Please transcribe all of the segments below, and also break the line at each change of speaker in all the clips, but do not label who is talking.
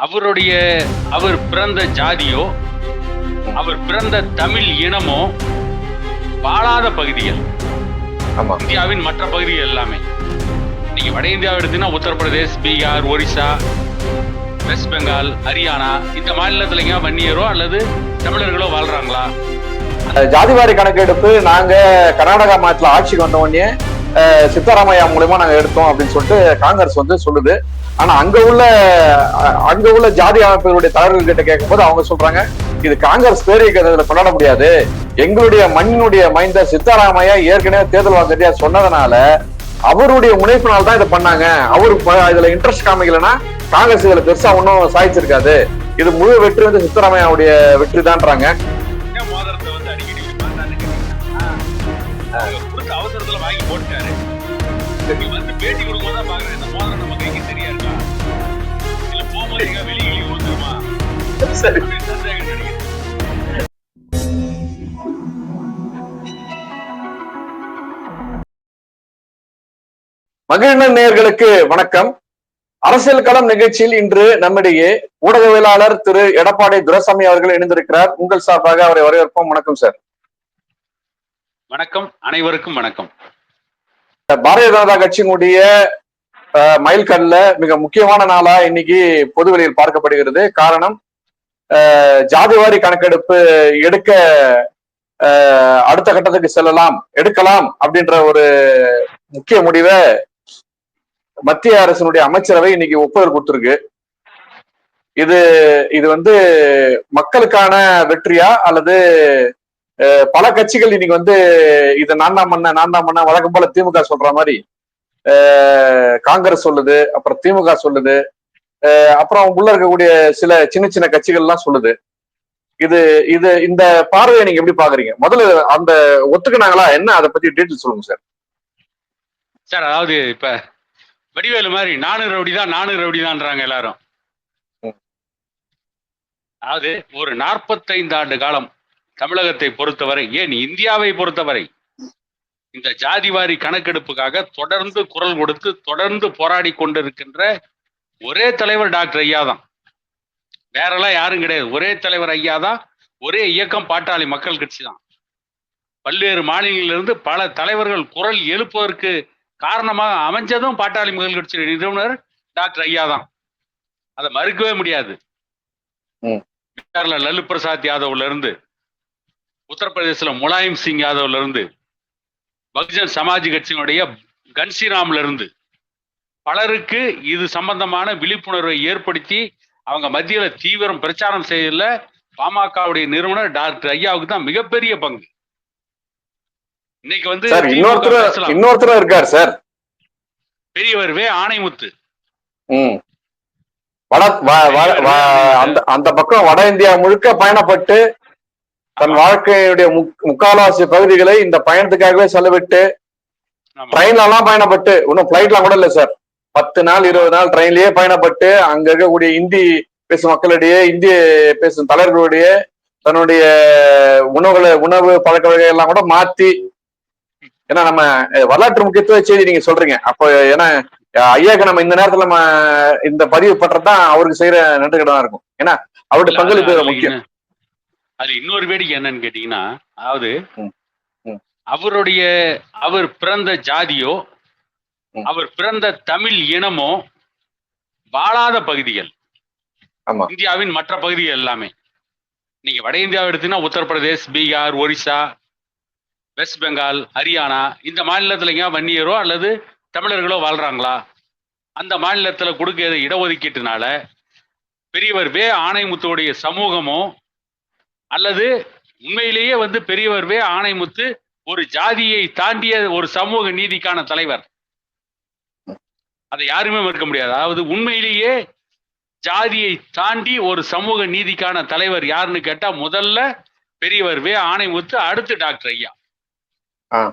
அவருடைய அவர் பிறந்த ஜாதியோ அவர் பிறந்த தமிழ் இனமோ வாழாத பகுதிகள். இந்தியாவின் மற்ற பகுதிகள் எல்லாமே. நீங்க வட இந்தியாவை எடுத்தீங்கன்னா உத்தரப்பிரதேஷ் பீகார் ஒரிசா வெஸ்ட் பெங்கால் ஹரியானா இந்த மாநிலத்துல வன்னியரோ அல்லது தமிழர்களோ வாழ்றாங்களா?
ஜாதிவாரி கணக்கெடுப்பு நாங்க கர்நாடகா மாநிலத்துல ஆட்சிக்கு வந்த உடனே சித்தராமையா மூலயமா நாங்க எடுத்தோம் அப்படின்னு சொல்லிட்டு காங்கிரஸ் வந்து சொல்லுது. ஆனா அங்க உள்ள அங்க உள்ள ஜாதி அமைப்புகளுடைய தலைவர்கள் கிட்ட கேட்கும்போது அவங்க சொல்றாங்க இது காங்கிரஸ் பேரியக்கத்துல கொண்டாட முடியாது. எங்களுடைய மண்ணினுடைய மைந்த சித்தராமையா ஏற்கனவே தேர்தல் வாக்குறுதியா சொன்னதுனால அவருடைய முனைப்பினால் தான் இதை பண்ணாங்க. அவர் இதுல இன்ட்ரெஸ்ட் காமிக்கலன்னா காங்கிரஸ் இதுல பெருசா ஒன்றும் சாய்ச்சிருக்காது இது முழு வெற்றி வந்து சித்தராமையாவுடைய வெற்றி தான்றாங்க
போட்டுட்டாரு. நீ வந்து பேட்டி கொடுக்கும்போது தான் பாக்குறேன் இந்த மோதிரம் நம்ம கைக்கு சரியா இருக்கா? இல்ல போகும்போது எங்க வெளியே அப்படின்னு சந்தேகம் நினைக்கிறேன்
மகிழ்நன் நேயர்களுக்கு வணக்கம். அரசியல் களம் நிகழ்ச்சியில் இன்று நம்மிடையே ஊடகவியலாளர் திரு எடப்பாடி துரைசாமி அவர்கள் இணைந்திருக்கிறார். உங்கள் சார்பாக அவரை வரவேற்போம். வணக்கம் சார்.
வணக்கம். அனைவருக்கும் வணக்கம்.
பாரதிய ஜனதா கட்சியினுடைய மைல்கல்ல மிக முக்கியமான நாளா இன்னைக்கு பொதுவெளியில் பார்க்கப்படுகிறது. காரணம் ஜாதிவாரி கணக்கெடுப்பு எடுக்க அடுத்த கட்டத்துக்கு செல்லலாம் எடுக்கலாம் அப்படின்ற ஒரு முக்கிய முடிவை மத்திய அரசினுடைய அமைச்சரவை இன்னைக்கு ஒப்புதல் கொடுத்துருக்கு. இது இது வந்து மக்களுக்கான வெற்றியா அல்லது பல கட்சிகள் இன்னைக்கு வந்து இதை நான் தான் பண்ண நான் தான் பண்ண வழக்கம் போல திமுக சொல்ற மாதிரி. காங்கிரஸ் சொல்லுது அப்புறம் திமுக சொல்லுது. அப்புறம் உள்ள இருக்கக்கூடிய சில சின்ன சின்ன கட்சிகள் எல்லாம் சொல்லுது. இது இது இந்த பார்வையை நீங்க எப்படி பாக்குறீங்க முதல்ல அந்த ஒத்துக்கினாங்களா? என்ன? அதை பத்தி டீட்டெயில் சொல்லுங்க சார்
சார் அதாவது இப்ப வடிவேலு மாதிரி நானு ரவுடி தான் நானு ரவுடி தான்றாங்க எல்லாரும். அதாவது ஒரு நாற்பத்தைந்து ஆண்டு காலம் தமிழகத்தை பொறுத்தவரை ஏன் இந்தியாவை பொறுத்தவரை இந்த ஜாதிவாரி கணக்கெடுப்புக்காக தொடர்ந்து குரல் கொடுத்து தொடர்ந்து போராடி கொண்டிருக்கின்ற ஒரே தலைவர் டாக்டர் ஐயா தான் வேறெல்லாம் யாரும் கிடையாது. ஒரே தலைவர் ஐயா தான் ஒரே இயக்கம் பாட்டாளி மக்கள் கட்சி தான் பல்வேறு மாநிலங்களிலிருந்து பல தலைவர்கள் குரல் எழுப்புவதற்கு காரணமாக அமைஞ்சதும் பாட்டாளி மக்கள் கட்சி நிறுவனர் டாக்டர் ஐயா தான் அதை மறுக்கவே முடியாது. லல்லு பிரசாத் யாதவ்ல இருந்து உத்தரப்பிரதேசல முலாயம் சிங் யாதவ்ல இருந்து பகுஜன் சமாஜ் கட்சியினுடைய கன்சிராம்ல இருந்து பலருக்கு இது சம்பந்தமான விழிப்புணர்வை ஏற்படுத்தி அவங்க மத்தியில தீவிரம் பிரச்சாரம் செய்யல. பாமகவுடைய நிறுவனர் டாக்டர் ஐயாவுக்கு தான் மிகப்பெரிய பங்கு. இன்னைக்கு வந்து
இன்னொருத்தர்
பேசலாம்.
இன்னொருத்தரும் இருக்கார் சார்.
பெரியவர் வே ஆணைமுத்து
வட அந்த அந்த பக்கம் வட இந்தியா முழுக்க பயணப்பட்டு தன் வாழ்க்கையுடைய முக்- முக்கால்வாசி பகுதிகளை இந்த பயணத்துக்காகவே செலவிட்டு. ட்ரெயின்ல எல்லாம் பயணப்பட்டு இன்னும் பிளைட்லாம் கூட இல்ல சார் பத்து நாள் இருபது நாள் ட்ரெயின்லயே பயணப்பட்டு அங்க இருக்கக்கூடிய இந்தி பேசும் மக்களிடையே இந்திய பேசும் தலைவர்களுடைய தன்னுடைய உணவுகளை உணவு பழக்க வகை எல்லாம் கூட மாத்தி ஏன்னா நம்ம வரலாற்று முக்கியத்துவ செய்தி நீங்க சொல்றீங்க. அப்போ ஏன்னா ஐயாக்கு நம்ம இந்த நேரத்துல நம்ம இந்த பதிவு பண்றதுதான் அவருக்கு செய்யற நன்றி கடனா இருக்கும். ஏன்னா அவருடைய பங்களிப்பு முக்கியம்.
அதுல இன்னொரு வேடிக்கை என்னன்னு கேட்டீங்கன்னா அதாவது. அவருடைய அவர் பிறந்த ஜாதியோ. அவர் பிறந்த தமிழ் இனமோ வாழாத பகுதிகள். இந்தியாவின் மற்ற பகுதிகள் எல்லாமே நீங்க வட இந்தியாவை எடுத்தீங்கன்னா உத்தரப்பிரதேஷ் பீகார் ஒரிசா வெஸ்ட் பெங்கால் ஹரியானா இந்த மாநிலத்துல எங்கேயா வன்னியரோ அல்லது தமிழர்களோ வாழ்றாங்களா அந்த மாநிலத்துல கொடுக்கிற இடஒதுக்கீட்டுனால பெரியவர் வே ஆணைமுத்துடைய சமூகமோ அல்லது உண்மையிலேயே வந்து பெரியவர் வே ஆணைமுத்து ஒரு ஜாதியை தாண்டிய ஒரு சமூக நீதிக்கான தலைவர். அதை யாருமே மறுக்க முடியாது. அதாவது உண்மையிலேயே ஜாதியை தாண்டி ஒரு சமூக நீதிக்கான தலைவர் யாருன்னு கேட்டா முதல்ல பெரியவர் வே ஆணைமுத்து அடுத்து டாக்டர் ஐயா.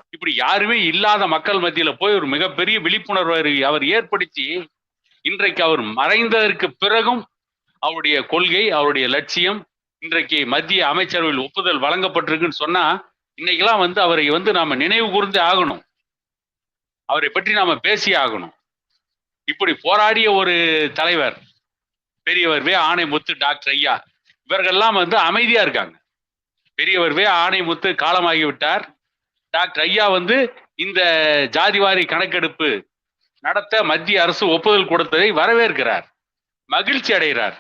இப்படி யாருமே இல்லாத மக்கள் மத்தியில போய் ஒரு மிகப்பெரிய விழிப்புணர்வை அவர் ஏற்படுத்தி இன்றைக்கு அவர் மறைந்ததற்கு பிறகும் அவருடைய கொள்கை அவருடைய லட்சியம் இன்றைக்கு மத்திய அமைச்சரவையில் ஒப்புதல் வழங்கப்பட்டிருக்குன்னு சொன்னா இன்னைக்கெல்லாம் வந்து அவரை வந்து நாம நினைவு கூர்ந்து ஆகணும். அவரை பற்றி நாம பேசி ஆகணும். இப்படி போராடிய ஒரு தலைவர் பெரியவர் வே ஆணைமுத்து டாக்டர் ஐயா இவர்கள்லாம் வந்து அமைதியா இருக்காங்க. பெரியவர் வே ஆணைமுத்து காலமாகிவிட்டார். டாக்டர் ஐயா வந்து இந்த ஜாதிவாரி கணக்கெடுப்பு நடத்த மத்திய அரசு ஒப்புதல் கொடுத்ததை வரவேற்கிறார். மகிழ்ச்சி அடைகிறார்.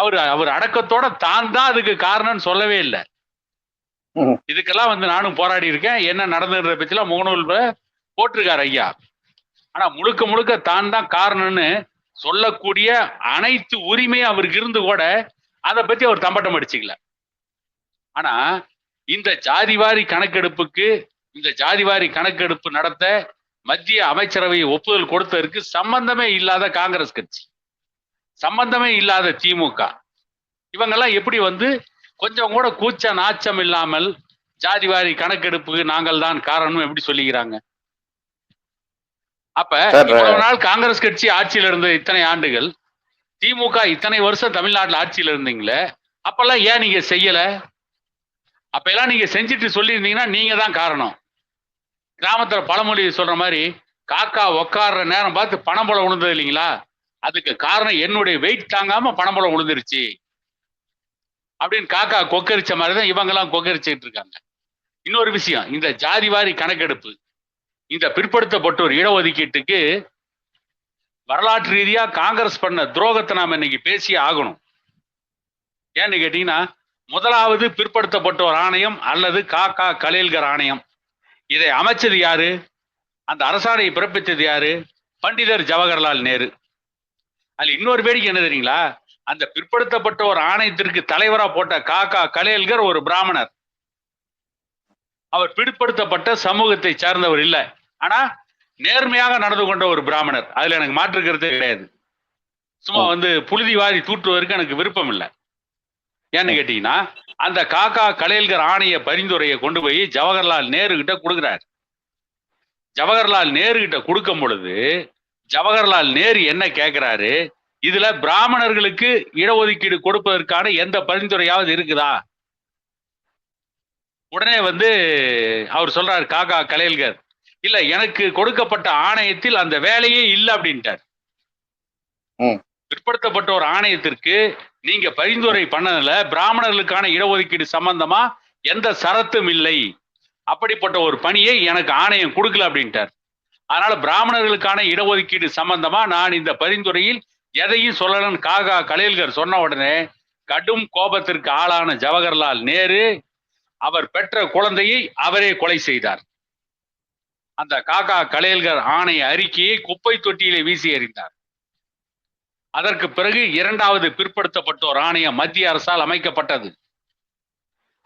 அவர் அவர் அடக்கத்தோட தான் தான் அதுக்கு காரணம்னு சொல்லவே இல்லை. இதுக்கெல்லாம் வந்து நானும் போராடி இருக்கேன். என்ன நடந்ததுன்ற பத்திலாம் முகநூல்ல போட்டிருக்காரு ஐயா. ஆனா முழுக்க முழுக்க தான் தான் காரணம்னு சொல்லக்கூடிய அனைத்து உரிமையும் அவருக்கு இருந்து கூட அதை பத்தி அவர் தம்பட்டம் அடிச்சுக்கல. ஆனா இந்த ஜாதிவாரி கணக்கெடுப்புக்கு இந்த ஜாதிவாரி கணக்கெடுப்பு நடத்த மத்திய அமைச்சரவை ஒப்புதல் கொடுத்ததற்கு சம்பந்தமே இல்லாத காங்கிரஸ் கட்சி. சம்பந்தமே இல்லாத திமுக. இவங்கெல்லாம் எப்படி வந்து கொஞ்சம் கூட கூச்ச நாச்சம் இல்லாமல் ஜாதிவாரி கணக்கெடுப்புக்கு நாங்கள் தான் காரணம் எப்படி சொல்லிக்கிறாங்க? அப்ப இவ்வளவு நாள் காங்கிரஸ் கட்சி ஆட்சியில இருந்த இத்தனை ஆண்டுகள் திமுக இத்தனை வருஷம் தமிழ்நாட்டுல ஆட்சியில இருந்தீங்களே அப்பெல்லாம் ஏன் நீங்க செய்யல? அப்ப எல்லாம் நீங்க செஞ்சுட்டு சொல்லியிருந்தீங்கன்னா நீங்க தான் காரணம். கிராமத்துல பழமொழி சொல்ற மாதிரி காக்கா உக்காடுற நேரம் பார்த்து பணம்பழம் விழுந்தது இல்லைங்களா? அதுக்கு காரணம் என்னுடைய வெயிட் தாங்காம பணம்பழம் விழுந்துருச்சு அப்படின்னு காக்கா கொக்கரிச்ச மாதிரி தான் இவங்கெல்லாம் கொக்கரிச்சுட்டு இருக்காங்க. இன்னொரு விஷயம் இந்த ஜாதிவாரி கணக்கெடுப்பு இந்த பிற்படுத்தப்பட்டோர் இடஒதுக்கீட்டுக்கு வரலாற்று ரீதியா காங்கிரஸ் பண்ண துரோகத்தை நாம இன்னைக்கு பேசி ஆகணும். ஏன்னு கேட்டீங்கன்னா முதலாவது பிற்படுத்தப்பட்டோர் ஆணையம் அல்லது காக்கா கலேல்கர் ஆணையம். இதை அமைச்சது யாரு? அந்த அரசாணையை பிறப்பித்தது யாரு? பண்டிதர் ஜவஹர்லால் நேரு. அதுல இன்னொரு வேடிக்கை என்ன தெரியுங்களா? அந்த பிற்படுத்தப்பட்ட ஒரு ஆணையத்திற்கு தலைவரா போட்ட காக்கா கலையல்கர் ஒரு பிராமணர். அவர் பிற்படுத்தப்பட்ட சமூகத்தை சார்ந்தவர் இல்லை. ஆனா நேர்மையாக நடந்து கொண்ட ஒரு பிராமணர். அதுல எனக்கு மாற்று கருத்தே கிடையாது. சும்மா வந்து புழுதி வாரி தூற்றுவதற்கு எனக்கு விருப்பம் இல்லை. ஏன்னு கேட்டீங்கன்னா அந்த காக்கா கலையல்கர் ஆணைய பரிந்துரையை கொண்டு போய் ஜவஹர்லால் நேரு கிட்ட கொடுக்குறாரு. ஜவஹர்லால் நேரு கிட்ட கொடுக்கும் பொழுது ஜவஹர்லால் நேரு என்ன கேட்கிறாரு இதுல பிராமணர்களுக்கு இடஒதுக்கீடு கொடுப்பதற்கான எந்த பரிந்துரையாவது இருக்குதா? உடனே வந்து அவர் சொல்றாரு காக்கா கலையல்கர். இல்ல எனக்கு கொடுக்கப்பட்ட ஆணையத்தில் அந்த வேலையே இல்லை அப்படின்ட்டார். பிற்படுத்தப்பட்ட ஒரு ஆணையத்திற்கு நீங்க பரிந்துரை பண்ணதுல பிராமணர்களுக்கான இடஒதுக்கீடு சம்பந்தமா எந்த சரத்தும் இல்லை. அப்படிப்பட்ட ஒரு பணியை எனக்கு ஆணையம் கொடுக்கல அப்படின்ட்டார். அதனால பிராமணர்களுக்கான இடஒதுக்கீடு சம்பந்தமா நான் இந்த பரிந்துரையில் எதையும் சொல்லலன்னு காகா கலையல்கர் சொன்ன உடனே கடும் கோபத்திற்கு ஆளான ஜவஹர்லால் நேரு அவர் பெற்ற குழந்தையை அவரே கொலை செய்தார். அந்த காக்கா கலையல்கர் ஆணைய அறிக்கையை குப்பை தொட்டியிலே வீசி எறிந்தார். அதற்கு பிறகு இரண்டாவது பிற்படுத்தப்பட்டோர் ஆணையம் மத்திய அரசால் அமைக்கப்பட்டது.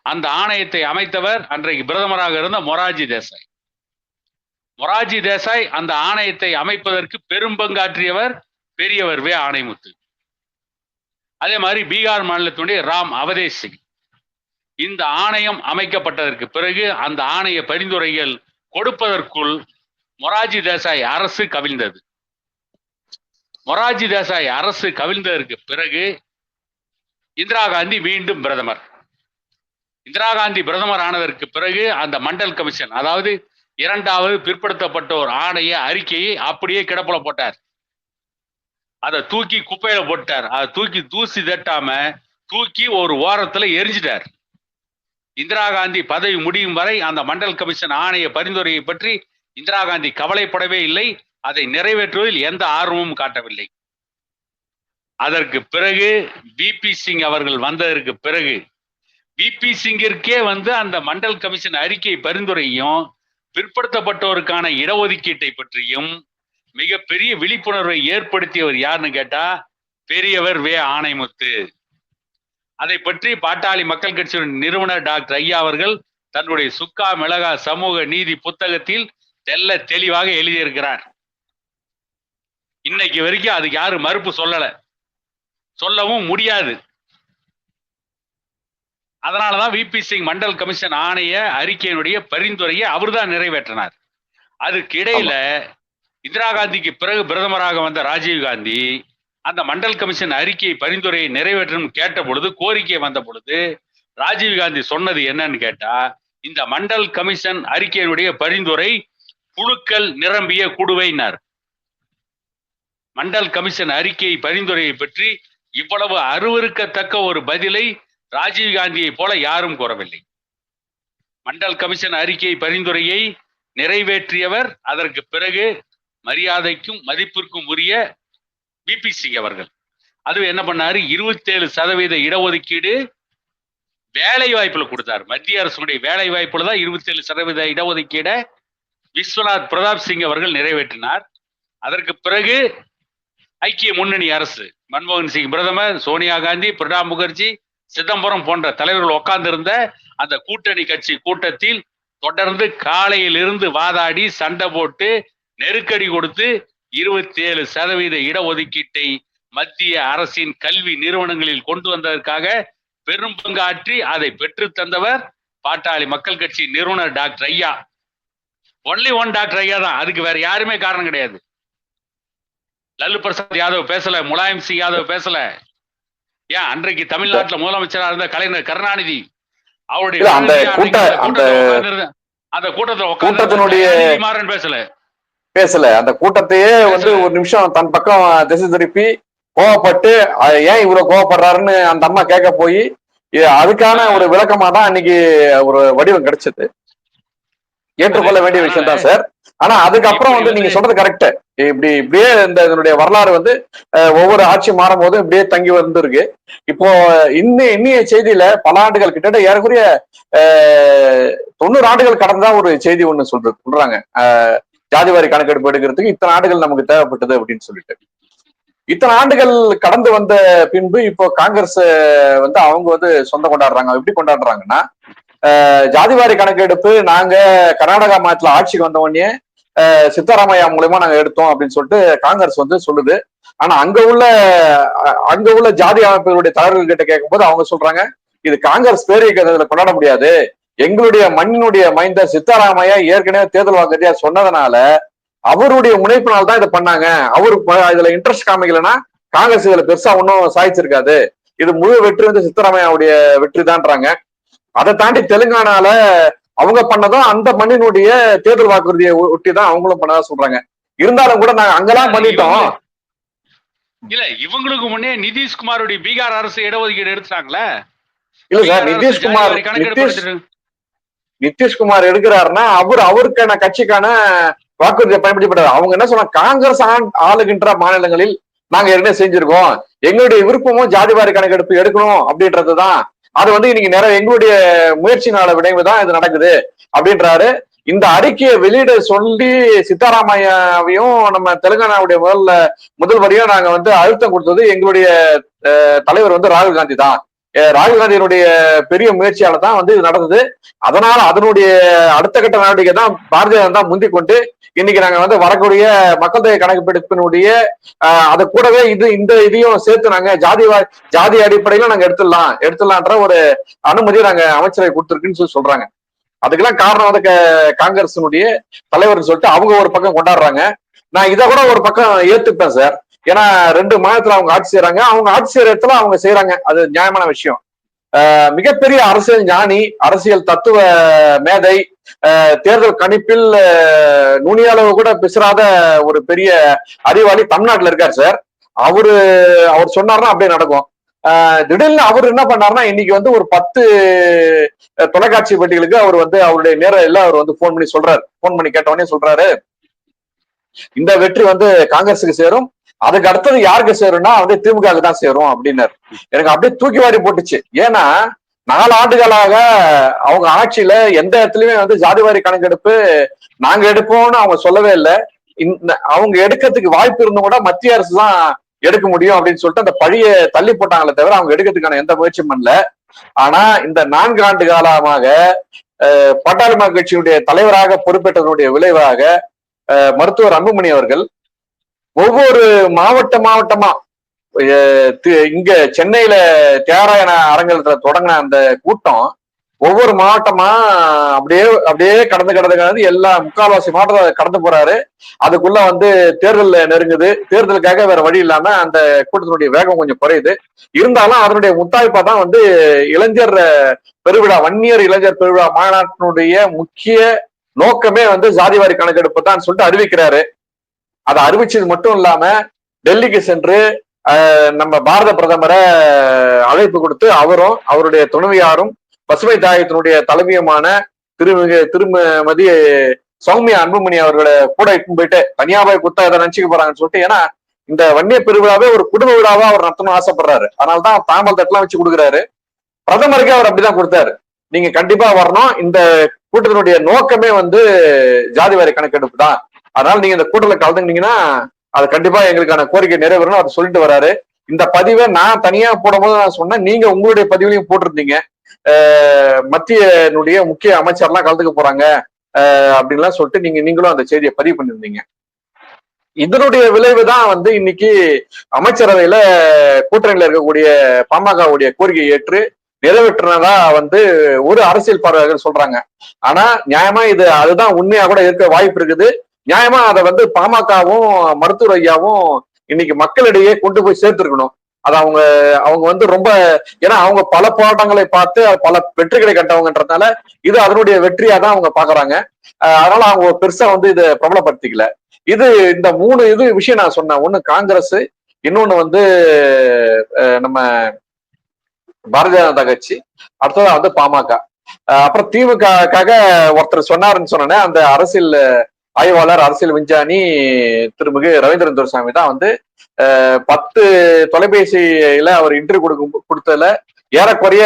அந்த ஆணையத்தை அமைத்தவர் அன்றைக்கு பிரதமராக இருந்த மொராஜி தேசாய். மொராஜி தேசாய் அந்த ஆணையத்தை அமைப்பதற்கு பெரும் பங்காற்றியவர் பெரியவர் வே. ஆணைமுத்து அதே மாதிரி பீகார் மாநிலத்துடைய ராம் அவதேஷ் சிங். இந்த ஆணையம் அமைக்கப்பட்டதற்கு பிறகு அந்த ஆணைய பரிந்துரைகள் கொடுப்பதற்குள் மொராஜி தேசாய் அரசு கவிழ்ந்தது. மொராஜி தேசாய் அரசு கவிழ்ந்ததற்கு பிறகு இந்திரா காந்தி மீண்டும் பிரதமர். இந்திரா காந்தி பிரதமர் ஆனதற்கு பிறகு அந்த மண்டல் கமிஷன் அதாவது இரண்டாவது பிற்படுத்தப்பட்டோர் ஆணைய அறிக்கையை அப்படியே கிடப்புல போட்டார். அதை தூக்கி குப்பையில போட்டார் அதை தூக்கி தூசி தட்டாம தூக்கி ஒரு ஓரத்துல எரிஞ்சிட்டார். இந்திரா காந்தி பதவி முடியும் வரை அந்த மண்டல் கமிஷன் ஆணைய பரிந்துரையை பற்றி இந்திரா காந்தி கவலைப்படவே இல்லை. அதை நிறைவேற்றுவதில் எந்த ஆர்வமும் காட்டவில்லை. அதற்கு பிறகு பிபி சிங் அவர்கள் வந்ததற்கு பிறகு பிபி சிங்கிற்கே வந்து அந்த மண்டல் கமிஷன் அறிக்கை பரிந்துரையும் பிற்படுத்தப்பட்டோருக்கான இடஒதுக்கீட்டை பற்றியும் மிகப்பெரிய விழிப்புணர்வை ஏற்படுத்தியவர் யாருன்னு கேட்டா பெரியவர் வே. ஆணைமுத்து அதை பற்றி பாட்டாளி மக்கள் கட்சியின் நிறுவனர் டாக்டர் ஐயா அவர்கள் தன்னுடைய சுக்கா மிளகா சமூக நீதி புத்தகத்தில் தெல்ல தெளிவாக எழுதியிருக்கிறார். இன்னைக்கு வரைக்கும் அதுக்கு யாரும் மறுப்பு சொல்லல. சொல்லவும் முடியாது. அதனாலதான் விபி சிங் மண்டல் கமிஷன் ஆணைய அறிக்கையினுடைய பரிந்துரையை அவர்தான் நிறைவேற்றினார். அதுக்கு இடையில இந்திரா காந்திக்கு பிறகு பிரதமராக வந்த ராஜீவ் காந்தி அந்த மண்டல் கமிஷன் அறிக்கை பரிந்துரையை நிறைவேற்றணும் கேட்ட பொழுது கோரிக்கை வந்த பொழுது ராஜீவ் காந்தி சொன்னது என்னன்னு கேட்டா இந்த மண்டல் கமிஷன் அறிக்கையினுடைய பரிந்துரை புழுக்கள் நிரம்பிய குடுவைனார் மண்டல் கமிஷன் அறிக்கை பரிந்துரையை பற்றி இவ்வளவு அருவருக்கத்தக்க ஒரு பதிலை ராஜீவ் காந்தியை போல யாரும் கூறவில்லை மண்டல் கமிஷன் அறிக்கை பரிந்துரையை நிறைவேற்றியவர் அதற்கு பிறகு மரியாதைக்கும் மதிப்பிற்கும் உரிய பிபி சிங் அவர்கள். அது என்ன பண்ணாரு? இருபத்தேழு சதவீத இடஒதுக்கீடு வேலை வாய்ப்புல கொடுத்தார். மத்திய அரசுடைய வேலை வாய்ப்புல தான் இருபத்தேழு சதவீத இடஒதுக்கீடை விஸ்வநாத் பிரதாப் சிங் அவர்கள் நிறைவேற்றினார். அதற்கு பிறகு ஐக்கிய முன்னணி அரசு மன்மோகன் சிங் பிரதமர் சோனியா காந்தி பிரணாப் முகர்ஜி சிதம்பரம் போன்ற தலைவர்கள் உட்கார்ந்திருந்த அந்த கூட்டணி கட்சி கூட்டத்தில் தொடர்ந்து காலையிலிருந்து வாதாடி சண்டை போட்டு நெருக்கடி கொடுத்து இருபத்தி ஏழு சதவீத இடஒதுக்கீட்டை மத்திய அரசின் கல்வி நிறுவனங்களில் கொண்டு வந்ததற்காக பெரும் பங்காற்றி அதை பெற்று தந்தவர் பாட்டாளி மக்கள் கட்சி நிறுவனர் டாக்டர் ஐயா. ஒன்லி ஒன் டாக்டர் ஐயா தான். அதுக்கு வேற யாருமே காரணம் கிடையாது. லல்லு பிரசாத் யாதவ் பேசல முலாயம் சிங் யாதவ் பேசல. ஏன் அன்றைக்கு தமிழ்நாட்டுல முதலமைச்சரா இருந்த கலைஞர் கருணாநிதி அவருடைய
அந்த
அன்றைக்கு
கூட்ட-
அந்த
அந்த-
கூட்டத்துல
கூட்டத்தினுடைய-
பேசல.
பேசல. அந்த கூட்டத்தையே வந்து. ஒரு நிமிஷம் தன் பக்கம் திசை திருப்பி கோவப்பட்டு ஏன் இவ்வளவு கோவப்படுறாருன்னு அந்த அம்மா கேட்க போய் அதுக்கான ஒரு விளக்கமா தான் அன்னைக்கு ஒரு வடிவம் கிடைச்சது. ஏற்றுக்கொள்ள வேண்டிய விஷயம் தான் சார். ஆனா அதுக்கப்புறம் வந்து நீங்க சொல்றது கரெக்ட் இப்படி இப்படியே இந்த இதனுடைய வரலாறு வந்து ஒவ்வொரு ஆட்சி மாறும் போதும் இப்படியே தங்கி வந்திருக்கு. இப்போ இன்னி இன்னைய செய்தியில பல ஆண்டுகள் கிட்டத்தட்ட ஏறக்குறைய தொண்ணூறு ஆண்டுகள் கடந்தா ஒரு செய்தி ஒண்ணு சொல்றது சொல்றாங்க. ஜாதிவாரி கணக்கெடுப்பு எடுக்கிறதுக்கு இத்தனை ஆண்டுகள் நமக்கு தேவைப்பட்டது அப்படின்னு சொல்லிட்டு. இத்தனை ஆண்டுகள் கடந்து வந்த பின்பு இப்போ காங்கிரஸ் வந்து அவங்க வந்து சொந்தம் கொண்டாடுறாங்க. எப்படி கொண்டாடுறாங்கன்னா ஜாதிவாரி கணக்கெடுப்பு நாங்க கர்நாடகா மாநிலத்துல ஆட்சிக்கு வந்த உடனே சித்தராமையா மூலயமா நாங்க எடுத்தோம் அப்படின்னு சொல்லிட்டு காங்கிரஸ் வந்து சொல்லுது. ஆனா அங்க உள்ள அங்க உள்ள ஜாதி அமைப்புகளுடைய தலைவர்கள் கிட்ட கேட்கும்போது அவங்க சொல்றாங்க இது காங்கிரஸ் பேரியக்கத்துல கொண்டாட முடியாது. எங்களுடைய மண்ணினுடைய மைந்த சித்தாராமையா ஏற்கனவே தேர்தல் வாக்குறுதியா சொன்னதுனால அவருடைய முனைப்பினால் தான் இதை பண்ணாங்க. அவரு இதுல இன்ட்ரெஸ்ட் காமிக்கலன்னா காங்கிரஸ் இதுல பெருசா ஒன்றும் சாய்ச்சிருக்காது இது முழு வெற்றி வந்து சித்தராமையாவுடைய வெற்றி தான்றாங்க. அதை தாண்டி தெலுங்கானால அவங்க பண்ணதும் அந்த மண்ணினுடைய தேர்தல் வாக்குறுதியை ஒட்டி தான் அவங்களும் பண்ணதா சொல்றாங்க. இருந்தாலும் கூட நாங்க அங்கெல்லாம் பண்ணிட்டோம்.
இல்ல இவங்களுக்கு முன்னே நிதிஷ்குமாருடைய பீகார் அரசு இடஒதுக்கீடு எடுத்துட்டாங்களே?
இல்ல சார் நிதிஷ்குமார் நிதிஷ் நிதிஷ்குமார் எடுக்கிறாருன்னா அவர் அவருக்கான கட்சிக்கான வாக்குறுதியை பயன்படுத்தப்படாது அவங்க என்ன சொன்னாங்க காங்கிரஸ் ஆண்- ஆளுகின்ற மாநிலங்களில் நாங்க ஏற்கனவே செஞ்சிருக்கோம். எங்களுடைய விருப்பமும் ஜாதிவாரி கணக்கெடுப்பு எடுக்கணும் அப்படின்றதுதான். அது வந்து இன்னைக்கு நிறைய எங்களுடைய முயற்சினால விளைவுதான் இது நடக்குது அப்படின்றாரு. இந்த அறிக்கையை வெளியிட சொல்லி சித்தாராமையாவையும் நம்ம தெலுங்கானாவுடைய முதல்ல முதல்வரையும் நாங்க வந்து அழுத்தம் கொடுத்தது எங்களுடைய தலைவர் வந்து ராகுல் காந்தி தான் ராகுல் காந்தியினுடைய பெரிய முயற்சியால தான் வந்து இது நடந்தது. அதனால அதனுடைய அடுத்த கட்ட நடவடிக்கை தான் பாரதிய ஜனதா முந்தி கொண்டு இன்னைக்கு நாங்க வந்து வரக்கூடிய மக்கள் தொகை கணக்கெடுப்பினுடைய அதை கூடவே இது இந்த இதையும் சேர்த்து நாங்க ஜாதி வா- ஜாதி அடிப்படையில நாங்க எடுத்துடலாம் எடுத்துடலான்ற ஒரு அனுமதியை நாங்க அமைச்சரை கொடுத்துருக்குன்னு சொல்லி சொல்றாங்க. அதுக்கெல்லாம் காரணம் வந்து க- காங்கிரசினுடைய தலைவர்னு சொல்லிட்டு அவங்க ஒரு பக்கம் கொண்டாடுறாங்க. நான் இதை கூட ஒரு பக்கம் ஏத்துப்பேன் சார். ஏன்னா ரெண்டு மாநிலத்துல அவங்க ஆட்சி செய்யறாங்க அவங்க ஆட்சி செய்யற இடத்துல அவங்க செய்யறாங்க அது நியாயமான விஷயம். மிகப்பெரிய அரசியல் ஞானி அரசியல் தத்துவ மேதை தேர்தல் கணிப்பில் நுனியளவு கூட பிசுறாத ஒரு பெரிய அறிவாளி தமிழ்நாட்டில் இருக்கார் சார். அவரு அவர் சொன்னார்னா அப்படியே நடக்கும். திடீர்னு அவர் என்ன பண்ணாருன்னா இன்னைக்கு வந்து ஒரு பத்து தொலைக்காட்சி பெட்டிகளுக்கு அவர் வந்து அவருடைய நேரில் அவர் வந்து போன் பண்ணி சொல்றாரு. போன் பண்ணி கேட்டவொடனே சொல்றாரு இந்த வெற்றி வந்து காங்கிரஸுக்கு சேரும். அதுக்கு அடுத்தது யாருக்கு சேரும்னா வந்து திமுக தான் சேரும் அப்படின்னாரு. எனக்கு அப்படியே தூக்கி வாரி போட்டுச்சு. ஏன்னா நாலு ஆண்டுகளாக அவங்க ஆட்சியில எந்த இடத்துலயுமே வந்து ஜாதிவாரி கணக்கெடுப்பு நாங்க எடுப்போம்னு அவங்க சொல்லவே இல்லை. இந்த அவங்க எடுக்கிறதுக்கு வாய்ப்பு இருந்தும் கூட மத்திய அரசு தான் எடுக்க முடியும் அப்படின்னு சொல்லிட்டு அந்த பழிய தள்ளி போட்டாங்களே தவிர அவங்க எடுக்கிறதுக்கான எந்த முயற்சியும் பண்ணல. ஆனா இந்த நான்கு ஆண்டு காலமாக அஹ், பாட்டாளி மக்கள் தலைவராக பொறுப்பேற்றதனுடைய விளைவாக மருத்துவர் அன்புமணி அவர்கள் ஒவ்வொரு மாவட்ட மாவட்டமா இங்க சென்னையில தியாகராயன அரங்கத்துல தொடங்கின அந்த கூட்டம் ஒவ்வொரு மாவட்டமா அப்படியே அப்படியே கடந்து கடந்து கடந்து எல்லா முக்கால்வாசி மாவட்டத்தை கடந்து போறாரு. அதுக்குள்ள வந்து தேர்தல் நெருங்குது. தேர்தலுக்காக வேற வழி இல்லாம அந்த கூட்டத்தினுடைய வேகம் கொஞ்சம் குறையுது. இருந்தாலும் அதனுடைய முத்தாய்ப்பா தான் வந்து இளைஞர் பெருவிழா வன்னியர் இளைஞர் பெருவிழா மாநாட்டினுடைய முக்கிய நோக்கமே வந்து ஜாதிவாரி கணக்கெடுப்பு தான் சொல்லிட்டு அறிவிக்கிறாரு. அதை அறிவிச்சது மட்டும் இல்லாம டெல்லிக்கு சென்று நம்ம பாரத பிரதமரை அழைப்பு கொடுத்து அவரும் அவருடைய துணைவியாரும் பசுமை தாயத்தினுடைய தலைமையுமான திருமிகு திருமதி சௌமியா அன்புமணி அவர்களை கூட இட்டுன்னு போயிட்டு தனியா போய் குத்தா இதை நினைச்சுக்க போறாங்கன்னு சொல்லிட்டு ஏன்னா இந்த வன்னிய பெருவிழாவே ஒரு குடும்ப விழாவா அவர் நடத்தணும்னு ஆசைப்படுறாரு. அதனாலதான் தாமல் தட்டெல்லாம் வச்சு கொடுக்குறாரு. பிரதமருக்கே அவர் அப்படிதான் கொடுத்தாரு. நீங்க கண்டிப்பா வரணும். இந்த கூட்டத்தினுடைய நோக்கமே வந்து ஜாதிவாரி கணக்கெடுப்பு தான். அதனால நீங்க இந்த கூட்டத்துல கலந்துக்கிட்டீங்கன்னா அது கண்டிப்பா எங்களுக்கான கோரிக்கை நிறைவேறணும். அவர் சொல்லிட்டு வராரு. இந்த பதிவை நான் தனியா போடும்போது நான் சொன்னேன். நீங்க உங்களுடைய பதிவுலையும் போட்டிருந்தீங்க. மத்தியனுடைய முக்கிய அமைச்சர்லாம் கலந்துக்க போறாங்க. அப்படின்லாம் சொல்லிட்டு நீங்க நீங்களும் அந்த செய்தியை பதிவு பண்ணியிருந்தீங்க. இதனுடைய விளைவு தான் வந்து இன்னைக்கு அமைச்சரவையில கூட்டணியில இருக்கக்கூடிய பாமகவுடைய கோரிக்கையை ஏற்று நிறைவேற்றினதா வந்து ஒரு அரசியல் பார்வையாளர்கள் சொல்றாங்க. ஆனா நியாயமா இது அதுதான் உண்மையா கூட இருக்க வாய்ப்பு இருக்குது. நியாயமா அதை வந்து பாமகவும் மருத்துவர் ஐயாவும் இன்னைக்கு மக்களிடையே கொண்டு போய் சேர்த்திருக்கணும். அது அவங்க அவங்க வந்து ரொம்ப ஏன்னா அவங்க பல போராட்டங்களை பார்த்து பல வெற்றிகளை கட்டவங்கன்றதுனால இது அதனுடைய வெற்றியா தான் அவங்க பாக்குறாங்க அதனால அவங்க பெருசா வந்து இதை பிரபலப்படுத்திக்கல. இது இந்த மூணு இது விஷயம் நான் சொன்னேன். ஒண்ணு காங்கிரஸ் இன்னொன்னு வந்து நம்ம பாரதிய ஜனதா கட்சி அடுத்ததான் வந்து பாமக. அப்புறம் திமுகக்காக ஒருத்தர் சொன்னாருன்னு சொன்னேன் அந்த அரசியல் ஆய்வாளர் அரசியல் விஞ்ஞானி திருமிகு ரவீந்திரன் துரசாமி தான் வந்து பத்து தொலைபேசியில அவர் இன்டர்வியூ கொடுக்கும் கொடுத்ததுல ஏறக்குறைய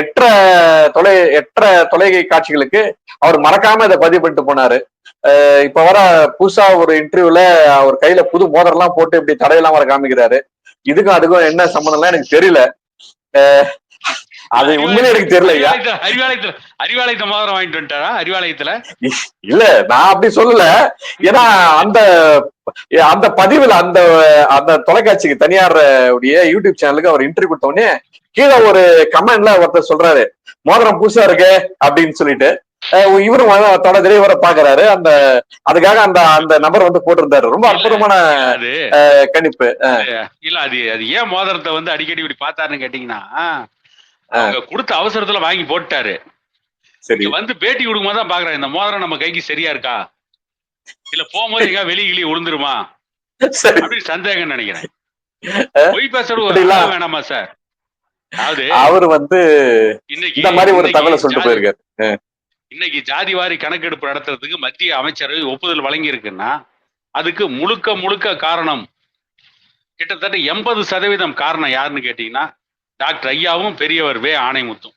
எட்ட தொலை எட்ட தொலைகை காட்சிகளுக்கு அவர் மறக்காம இதை பதிவு பண்ணிட்டு போனாரு. இப்ப வர புதுசா ஒரு இன்டர்வியூல அவர் கையில புது மோதிரம்லாம் போட்டு இப்படி தடையெல்லாம் வர காமிக்கிறாரு. இதுக்கும் அதுக்கும் என்ன சம்மந்தம்லாம் எனக்கு தெரியல. அது உண்மையிலே எனக்கு தெரியல
அறிவாலயத்துல அறிவாலயத்தை மோதிரம் வாங்கிட்டு வந்துட்டாரா? அறிவாலயத்துல?
இல்ல நான் அப்படி சொல்லல. ஏன்னா அந்த அந்த பதிவுல அந்த அந்த தொலைக்காட்சிக்கு தனியார் உடைய யூடியூப் சேனலுக்கு அவர் இன்டர்வியூ கொடுத்த உடனே கீழே ஒரு கமெண்ட்ல ஒருத்தர் சொல்றாரு மோதிரம் புதுசா இருக்கு அப்படின்னு சொல்லிட்டு. இவரும் தொட திரைவரை பாக்குறாரு அந்த அதுக்காக அந்த அந்த நபர் வந்து போட்டிருந்தாரு. ரொம்ப அற்புதமான கணிப்பு.
இல்ல அது அது ஏன் மோதிரத்தை வந்து அடிக்கடி இப்படி பார்த்தாருன்னு கேட்டீங்கன்னா அவங்க கொடுத்த அவசரத்துல வாங்கி போட்டாரு
சரி.
வந்து பேட்டி கொடுக்கும்போது தான் பாக்குறேன் இந்த மோதிரம் நம்ம கைக்கு சரியா இருக்கா? இல்ல போகும்போது எங்க வெளி கிளி விழுந்துருமா அப்படின்னு சந்தேகம் நினைக்கிறேன். பொய் பேசுறது வேணாமா சார்? அதாவது
அவர் வந்து
இன்னைக்கு
இந்த மாதிரி ஒரு தகவலை சொல்லிட்டு
ஜாதி-
போயிருக்காரு.
இன்னைக்கு ஜாதிவாரி கணக்கெடுப்பு நடத்துறதுக்கு மத்திய அமைச்சரவை ஒப்புதல் வழங்கி இருக்குன்னா அதுக்கு முழுக்க முழுக்க காரணம் கிட்டத்தட்ட எண்பது சதவீதம் காரணம் யாருன்னு கேட்டீங்கன்னா டாக்டர் ஐயாவும் பெரியவர் வே. ஆணைமுத்தும்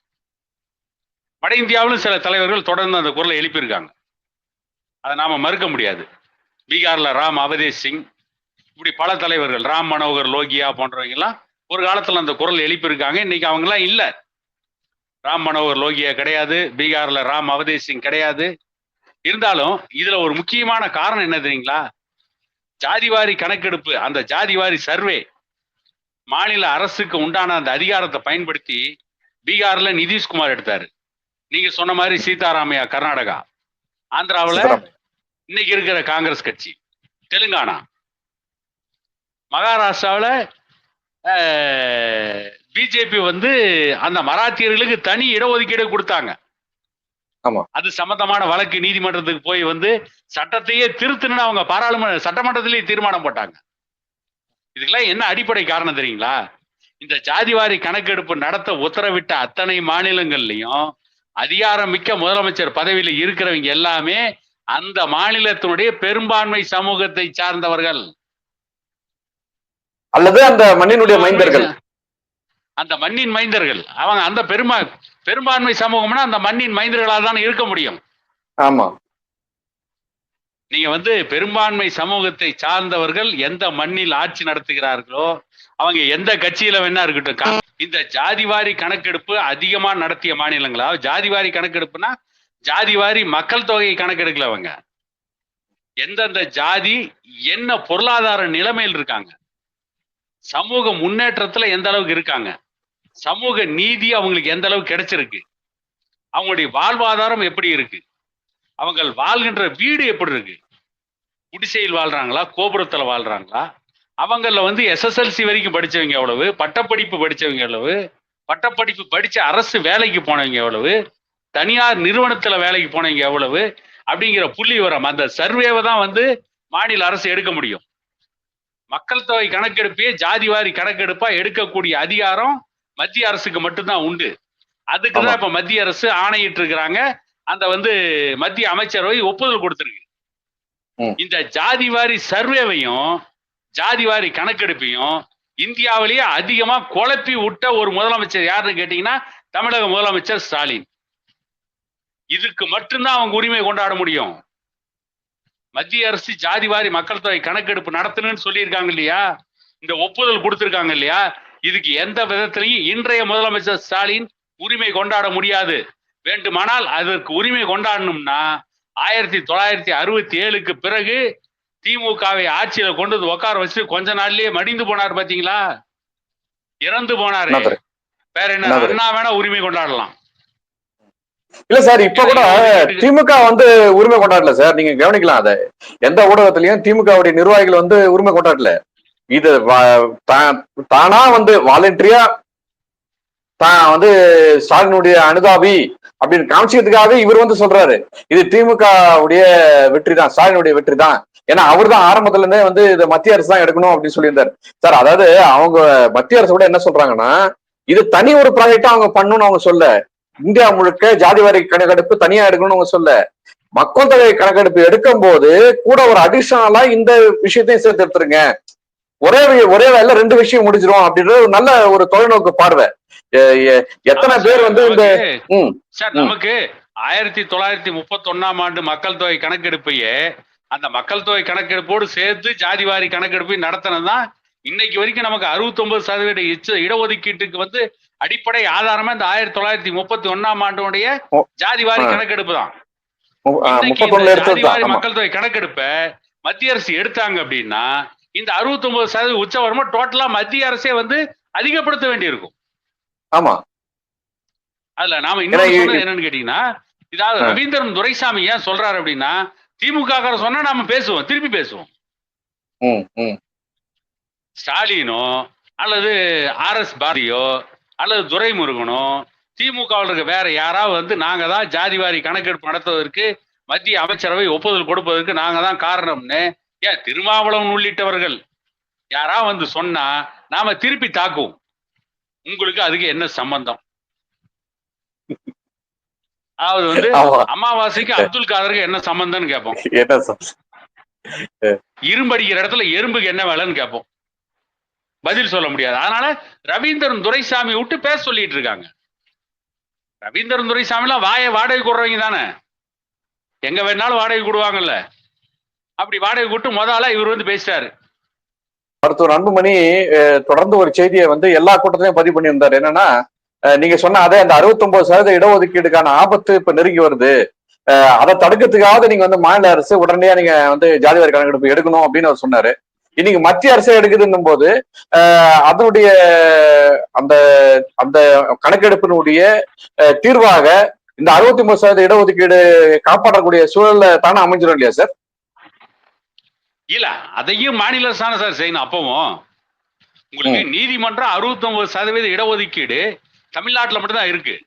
வட இந்தியாவிலும் சில தலைவர்கள் தொடர்ந்து அந்த குரலை எழுப்பியிருக்காங்க. அதை நாம மறுக்க முடியாது. பீகார்ல ராம் அவதேஷ் சிங் இப்படி பல தலைவர்கள் ராம் மனோகர் லோகியா போன்றவங்க எல்லாம் ஒரு காலத்துல அந்த குரல் எழுப்பியிருக்காங்க. இன்னைக்கு அவங்கெல்லாம் இல்லை. ராம் மனோகர் லோகியா கிடையாது. பீகார்ல ராம் அவதேஷ் சிங் கிடையாது. இருந்தாலும் இதுல ஒரு முக்கியமான காரணம் என்ன தெரியுங்களா? ஜாதிவாரி கணக்கெடுப்பு அந்த ஜாதிவாரி சர்வே மாநில அரசுக்கு உண்டான அந்த அதிகாரத்தை பயன்படுத்தி பீகார்ல நிதிஷ்குமார் எடுத்தாரு. நீங்க சொன்ன மாதிரி சீதாராமையா கர்நாடகா ஆந்திராவுல இன்னைக்கு இருக்கிற காங்கிரஸ் கட்சி தெலுங்கானா. மகாராஷ்டிராவில் பிஜேபி வந்து அந்த மராத்தியர்களுக்கு தனி இடஒதுக்கீடு கொடுத்தாங்க. அது சம்பந்தமான வழக்கு நீதிமன்றத்துக்கு போய் வந்து சட்டத்தையே திருத்தணும்னு அவங்க பாராளுமன்ற சட்டமன்றத்திலேயே தீர்மானம் போட்டாங்க. இதுக்கெல்லாம் என்ன அடிப்படை காரணம் தெரியுங்களா? இந்த ஜாதிவாரி கணக்கெடுப்பு நடத்த உத்தரவிட்ட அத்தனை மாநிலங்கள்லயும் அதிகாரம் மிக்க முதலமைச்சர் பதவியில இருக்கிறவங்க எல்லாமே அந்த மாநிலத்தினுடைய பெரும்பான்மை சமூகத்தை சார்ந்தவர்கள்.
அல்லது அந்த மண்ணினுடைய மைந்தர்கள்.
அந்த மண்ணின் மைந்தர்கள். அவங்க அந்த பெருமா பெரும்பான்மை சமூகம்னா அந்த மண்ணின் மைந்தர்களால் தான் இருக்க முடியும்.
ஆமா.
நீங்க வந்து பெரும்பான்மை சமூகத்தை சார்ந்தவர்கள் எந்த மண்ணில் ஆட்சி நடத்துகிறார்களோ அவங்க எந்த கட்சியில வேணா இருக்கட்டும். கா- இந்த ஜாதிவாரி கணக்கெடுப்பு அதிகமா நடத்திய மாநிலங்களா? ஜாதிவாரி கணக்கெடுப்புனா ஜாதிவாரி மக்கள் தொகையை கணக்கெடுக்கல அவங்க. எந்தெந்த ஜாதி என்ன பொருளாதார நிலைமையில் இருக்காங்க? சமூக முன்னேற்றத்துல எந்த அளவுக்கு இருக்காங்க? சமூக நீதி அவங்களுக்கு எந்த அளவுக்கு கிடைச்சிருக்கு? அவங்களுடைய வாழ்வாதாரம் எப்படி இருக்கு? அவங்க வாழ்கின்ற வீடு எப்படி இருக்கு? குடிசையில் வாழ்றாங்களா கோபுரத்துல வாழ்றாங்களா? அவங்கள வந்து எஸ்எஸ்எல்சி வரைக்கும் படிச்சவங்க எவ்வளவு? பட்டப்படிப்பு படிச்சவங்க எவ்வளவு? பட்டப்படிப்பு படிச்ச அரசு வேலைக்கு போனவங்க எவ்வளவு? தனியார் நிறுவனத்துல வேலைக்கு போனவங்க எவ்வளவு? அப்படிங்கிற புள்ளி விவரம். அந்த சர்வேவை தான் வந்து மாநில அரசு எடுக்க முடியும். மக்கள் தொகை கணக்கெடுப்பையே ஜாதிவாரி கணக்கெடுப்பா எடுக்கக்கூடிய அதிகாரம் மத்திய அரசுக்கு மட்டும்தான் உண்டு. அதுக்கு தான். இப்ப மத்திய அரசு ஆணையிட்டு இருக்கிறாங்க அந்த வந்து மத்திய அமைச்சரவை ஒப்புதல் கொடுத்திருக்கு. இந்த ஜாதிவாரி சர்வேவையும் ஜாதிவாரி கணக்கெடுப்பையும் இந்தியாவிலேயே அதிகமா குழப்பி விட்ட ஒரு முதலமைச்சர் யாருன்னு கேட்டீங்கன்னா தமிழக முதலமைச்சர் ஸ்டாலின். இதுக்கு மட்டும்தான் அவங்க உரிமை கொண்டாட முடியும். மத்திய அரசு ஜாதிவாரி மக்கள் தொகை கணக்கெடுப்பு நடத்தணும்னு சொல்லியிருக்காங்க இல்லையா? இந்த ஒப்புதல் கொடுத்துருக்காங்க இல்லையா? இதுக்கு எந்த விதத்திலையும் இன்றைய முதலமைச்சர் ஸ்டாலின் உரிமை கொண்டாட முடியாது. வேண்டுமானால் அதற்கு உரிமை கொண்டாடணும்னா ஆயிரத்தி தொள்ளாயிரத்தி அறுபத்தி ஏழுக்கு பிறகு திமுகவை ஆட்சியில கொண்டு வந்து உட்கார வச்சு கொஞ்ச நாள்லயே மடிந்து போனார் பாத்தீங்களா? இறந்து போனாரு? வேற என்ன? அண்ணா வேணா உரிமை கொண்டாடலாம்.
இல்ல சார் இப்ப கூட திமுக வந்து உரிமை கொண்டாடல சார். நீங்க கவனிக்கலாம் அதை. எந்த ஊடகத்திலயும் திமுகவுடைய நிர்வாகிகள் வந்து உரிமை கொண்டாடல. இது தானா வந்து வாலண்டரியா தான் வந்து ஸ்டாலினுடைய அனுதாபி அப்படின்னு காமிச்சிக்கிறதுக்காகவே இவர் வந்து சொல்றாரு. இது திமுக உடைய வெற்றி தான் ஸ்டாலினுடைய வெற்றி தான் ஏன்னா அவர் தான் ஆரம்பத்துல இருந்தே வந்து இதை மத்திய அரசு தான் எடுக்கணும் அப்படின்னு சொல்லியிருந்தாரு. சார் அதாவது அவங்க மத்திய அரசு கூட என்ன சொல்றாங்கன்னா இது தனி ஒரு ப்ராஜெக்டா அவங்க பண்ணணும்னு அவங்க சொல்ல. இந்தியா முழுக்க ஜாதிவாரி கணக்கெடுப்பு தனியா எடுக்கணும்னு அவங்க சொல்ல. மக்கள் தொகை கணக்கெடுப்பு எடுக்கும் போது கூட ஒரு அடிஷனலா இந்த விஷயத்தையும் சேர்த்து எடுத்துருங்க. ஒரே ஒரே வேலை ரெண்டு விஷயம் முடிஞ்சிரும் அப்படின்ற ஒரு நல்ல ஒரு தொலைநோக்கு பார்வை. எத்தனை பேர் வந்து இந்த
சார். நமக்கு ஆயிரத்தி தொள்ளாயிரத்தி முப்பத்தி ஒன்னாம் ஆண்டு மக்கள் தொகை கணக்கெடுப்பையே அந்த மக்கள் தொகை கணக்கெடுப்போடு சேர்த்து ஜாதிவாரி கணக்கெடுப்பை நடத்தினதுதான் இன்னைக்கு வரைக்கும் நமக்கு 69% சதவீத இச்ச- இடஒதுக்கீட்டுக்கு வந்து அடிப்படை ஆதாரமா இந்த ஆயிரத்தி தொள்ளாயிரத்தி முப்பத்தி ஒன்னாம் ஆண்டுடைய
ஓ.
ஜாதிவாரி
ஆ.
கணக்கெடுப்பு தான் மக்கள் தொகை கணக்கெடுப்ப மத்திய அரசு எடுத்தாங்க அப்படின்னா இந்த 69% சதவீத உச்சவரமா டோட்டலா மத்திய அரசே வந்து அதிகப்படுத்த வேண்டியிருக்கும்
ஆமா.
அதுல நாம சொன்னது என்னன்னு கேட்டீங்கன்னா இதாவது. ரவீந்திரன் துரைசாமி ஏன் சொல்றாரு அப்படின்னா திமுக சொன்னா நாம பேசுவோம் திருப்பி பேசுவோம். ஸ்டாலினோ அல்லது ஆர் எஸ் பாரதியோ அல்லது துரைமுருகனோ திமுகவில் இருக்க வேற யாராவது வந்து நாங்க தான் ஜாதிவாரி கணக்கெடுப்பு நடத்துவதற்கு மத்திய அமைச்சரவை ஒப்புதல் கொடுப்பதற்கு நாங்க தான் காரணம்னு ஏன் திருமாவளவன் உள்ளிட்டவர்கள் யாரா வந்து சொன்னா நாம திருப்பி தாக்குவோம். உங்களுக்கு அதுக்கு என்ன சம்பந்தம்? அதாவது வந்து அமாவாசைக்கு அப்துல் காதருக்கு என்ன சம்பந்தம்னு கேட்போம்
என்ன சார்
இரும்படிக்கிற இடத்துல எறும்புக்கு என்ன வேலைன்னு கேட்போம் பதில் சொல்ல முடியாது. அதனால ரவீந்திரன் துரைசாமி விட்டு பேச சொல்லிட்டு இருக்காங்க. ரவீந்திரன் துரைசாமிலாம் வாயை வாடகை கொடுறவங்க தானே? எங்க வேணாலும் வாடகை கொடுவாங்கல்ல அப்படி வாடகை கொடுத்து முதல்ல இவர் வந்து பேசிட்டாரு.
மருத்துவர் அன்புமணி தொடர்ந்து ஒரு செய்தியை வந்து எல்லா கூட்டத்திலையும் பதிவு பண்ணியிருந்தாரு. என்னன்னா நீங்க சொன்ன அதே அந்த 69% சதவீத இடஒதுக்கீடுக்கான ஆபத்து இப்ப நெருங்கி வருது. அதை தடுக்கிறதுக்காக நீங்க வந்து மாநில அரசு உடனடியா நீங்க வந்து ஜாதிவாரி கணக்கெடுப்பு எடுக்கணும் அப்படின்னு அவர் சொன்னாரு. இன்னைக்கு மத்திய அரசே எடுக்குதுன்னும் போது அதனுடைய அந்த அந்த கணக்கெடுப்பினுடைய தீர்வாக இந்த 69% சதவீத இடஒதுக்கீடு காப்பாற்றக்கூடிய சூழல்ல தானே அமைஞ்சிடும் இல்லையா சார்?
இல்ல அதையும் மாநில அரசு தானே சார் செய்யணும். அப்பவும் உங்களுக்கு நீதிமன்றம் 69% சதவீத இடஒதுக்கீடு தமிழ்நாட்டுல மட்டும்தான் இருக்கு.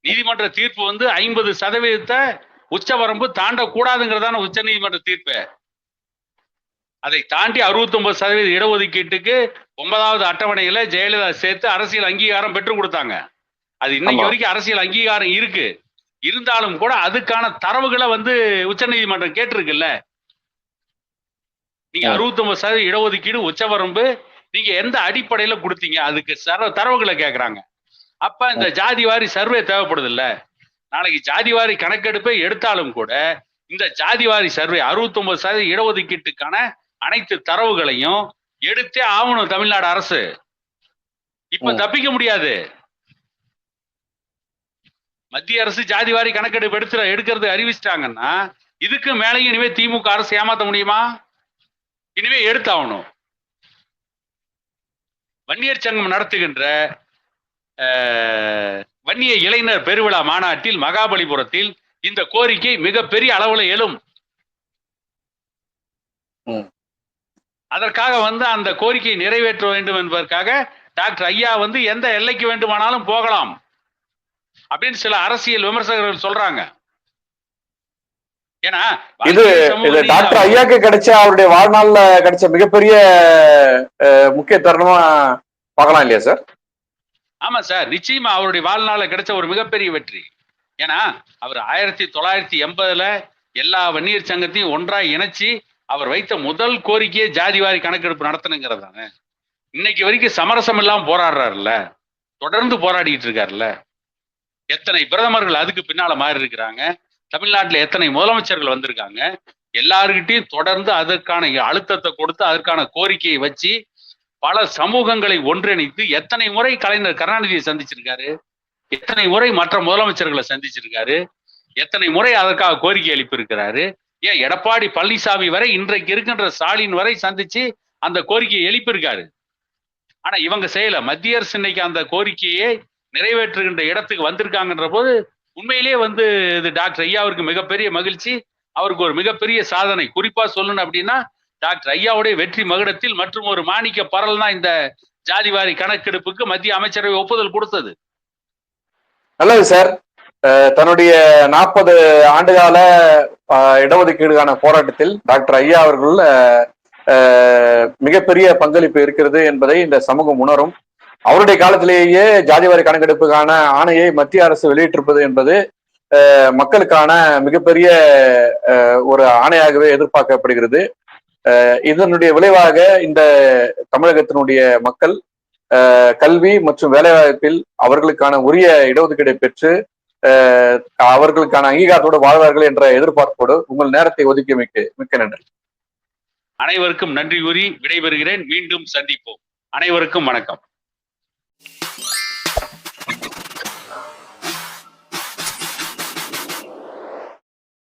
நீதிமன்ற தீர்ப்பு வந்து ஐம்பது சதவீதத்தை உச்சவரம்பு தாண்டக்கூடாதுங்கிறதான உச்ச நீதிமன்ற தீர்ப்பு. அதை தாண்டி 69% சதவீத இடஒதுக்கீட்டுக்கு ஒன்பதாவது அட்டவணையில ஜெயலலிதா சேர்த்து அரசியல் அங்கீகாரம் பெற்றுக் கொடுத்தாங்க. அது இன்னைக்கு. வரைக்கும் அரசியல் அங்கீகாரம் இருக்கு. இருந்தாலும் கூட அதுக்கான தரவுகளை வந்து உச்சநீதிமன்றம் கேட்டிருக்குல்ல. நீங்க. 69% சதவீத இடஒதுக்கீடு உச்சவரம்பு நீங்க எந்த அடிப்படையில கொடுத்தீங்க? அதுக்கு சர தரவுகளை கேக்குறாங்க. அப்ப இந்த ஜாதிவாரி சர்வே தேவைப்படுது இல்ல நாளைக்கு ஜாதிவாரி கணக்கெடுப்பை எடுத்தாலும் கூட இந்த ஜாதிவாரி சர்வே 69% சதவீத இடஒதுக்கீட்டுக்கான அனைத்து தரவுகளையும் எடுத்தே ஆகணும் தமிழ்நாடு அரசு. இப்ப. தப்பிக்க முடியாது. மத்திய அரசு ஜாதிவாரி கணக்கெடுப்பு எடுத்து எடுக்கிறது அறிவிச்சிட்டாங்கன்னா இதுக்கு மேலேயும் இனிமே திமுக அரசு ஏமாத்த முடியுமா? இனிமே எடுத்தாகணும். வன்னியர் சங்கம் நடத்துகின்ற வன்னிய இளைஞர் பெருவிழா மாநாட்டில் மகாபலிபுரத்தில் இந்த கோரிக்கை மிகப்பெரிய அளவுல எழும். அதற்காக வந்து அந்த கோரிக்கையை நிறைவேற்ற வேண்டும் என்பதற்காக டாக்டர் ஐயா வந்து எந்த எல்லைக்கு வேண்டுமானாலும் போகலாம். அப்படின்னு சில அரசியல் விமர்சகர்கள் சொல்றாங்க.
இது
வாழ்க்கை
இது
சமூகத்தில்
டாக்டர் ஐயாக்கு கிடைச்ச அவருடைய வாழ்நாள்ல கிடைச்ச மிகப்பெரிய முக்கிய தருணமா பார்க்கலாம் இல்லையா சார்?
ஆமா சார். நிச்சயமா அவருடைய வாழ்நாள்ல கிடைச்ச ஒரு மிகப்பெரிய வெற்றி. ஏன்னா அவர் ஆயிரத்தி தொள்ளாயிரத்தி எண்பதுல எல்லா வன்னியர் சங்கத்தையும் ஒன்றா இணைச்சு அவர் வைத்த முதல் கோரிக்கையே ஜாதிவாரி கணக்கெடுப்பு நடத்தணுங்கிறது தானே இன்னைக்கு வரைக்கும் சமரசம் இல்லாம போராடுறாருல்ல. தொடர்ந்து போராடிட்டு இருக்காருல்ல. எத்தனை பிரதமர்கள் அதுக்கு பின்னால மாறி இருக்கிறாங்க தமிழ்நாட்டுல எத்தனை முதலமைச்சர்கள் வந்திருக்காங்க எல்லாருக்கிட்டையும் தொடர்ந்து அதற்கான அழுத்தத்தை கொடுத்து அதற்கான கோரிக்கையை வச்சு பல சமூகங்களை ஒன்றிணைத்து எத்தனை முறை கலைஞர் கருணாநிதியை சந்திச்சிருக்காரு எத்தனை முறை மற்ற முதலமைச்சர்களை சந்திச்சிருக்காரு எத்தனை முறை அதற்காக கோரிக்கை எழுப்பியிருக்கிறாரு ஏன் எடப்பாடி பழனிசாமி வரை இன்றைக்கு இருக்கின்ற ஸ்டாலின் வரை சந்திச்சு அந்த கோரிக்கையை எழுப்பியிருக்காரு? ஆனா இவங்க செய்யல. மத்திய அரசு இன்னைக்கு அந்த கோரிக்கையை நிறைவேற்றுகின்ற இடத்துக்கு வந்திருக்காங்கன்ற போது உண்மையிலேயே வந்து இது டாக்டர் ஐயாவிற்கு மிகப்பெரிய மகிழ்ச்சி. அவருக்கு ஒரு மிகப்பெரிய சாதனை. குறிப்பா சொல்லணும் அப்படின்னா டாக்டர் ஐயாவுடைய வெற்றி மகுடத்தில் மற்றும் ஒரு மாணிக்க பரல் தான் இந்த ஜாதிவாரி கணக்கெடுப்புக்கு மத்திய அமைச்சரவை ஒப்புதல் கொடுத்தது.
நல்லது சார். தன்னுடைய நாற்பது ஆண்டுகால அஹ், இடஒதுக்கீடுக்கான போராட்டத்தில் டாக்டர் ஐயா அவர்கள் மிகப்பெரிய பங்களிப்பு இருக்கிறது என்பதை இந்த சமூகம் உணரும். அவருடைய காலத்திலேயே ஜாதிவாரி கணக்கெடுப்புக்கான ஆணையை மத்திய அரசு வெளியிட்டிருப்பது என்பது மக்களுக்கான மிகப்பெரிய ஒரு ஆணையாகவே எதிர்பார்க்கப்படுகிறது. இதனுடைய விளைவாக இந்த தமிழகத்தினுடைய மக்கள் கல்வி மற்றும் வேலைவாய்ப்பில் அவர்களுக்கான உரிய இடஒதுக்கீடை பெற்று அவர்களுக்கான அங்கீகாரத்தோடு வாழ்வார்கள் என்ற எதிர்பார்ப்போடு உங்கள் நேரத்தை ஒதுக்கி மிக்க மிக்க நன்றி.
அனைவருக்கும் நன்றி கூறி விடைபெறுகிறேன். மீண்டும் சந்திப்போம். அனைவருக்கும் வணக்கம்.